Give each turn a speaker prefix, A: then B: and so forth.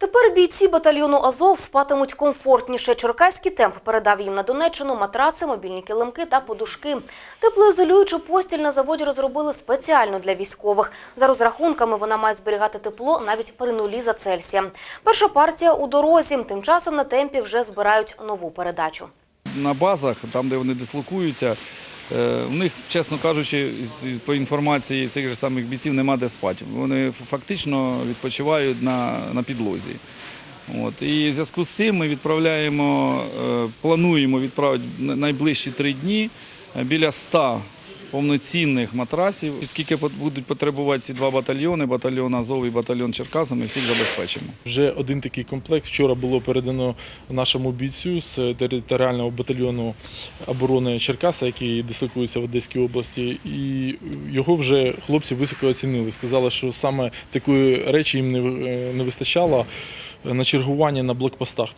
A: Тепер бійці батальйону Азов спатимуть комфортніше. Черкаський темп передав їм на Донеччину матраци, мобільні килимки та подушки. Теплоізолюючу постіль на заводі розробили спеціально для військових. За розрахунками вона має зберігати тепло навіть при нулі за Цельсієм. Перша партія у дорозі. Тим часом на темпі вже збирають нову передачу.
B: на базах, там, де вони дислокуються, е, у них, чесно кажучи, по інформації цих же самих бійців нема де спати. Вони фактично відпочивають на, на підлозі. От. І в зв'язку з цим ми відправляємо, е, плануємо відправити найближчі три дні е, біля 100 повноцінних матрасів. Скільки будуть потребувати ці два батальйони, батальйон Азов і батальйон Черкаса, ми всіх забезпечимо.
C: Вже один такий комплект вчора було передано нашому бійцю з територіального батальйону оборони Черкаса, який дислокується в Одеській області. І його вже хлопці високо оцінили. Сказали, що саме такої речі їм не, вистачало на чергування на блокпостах.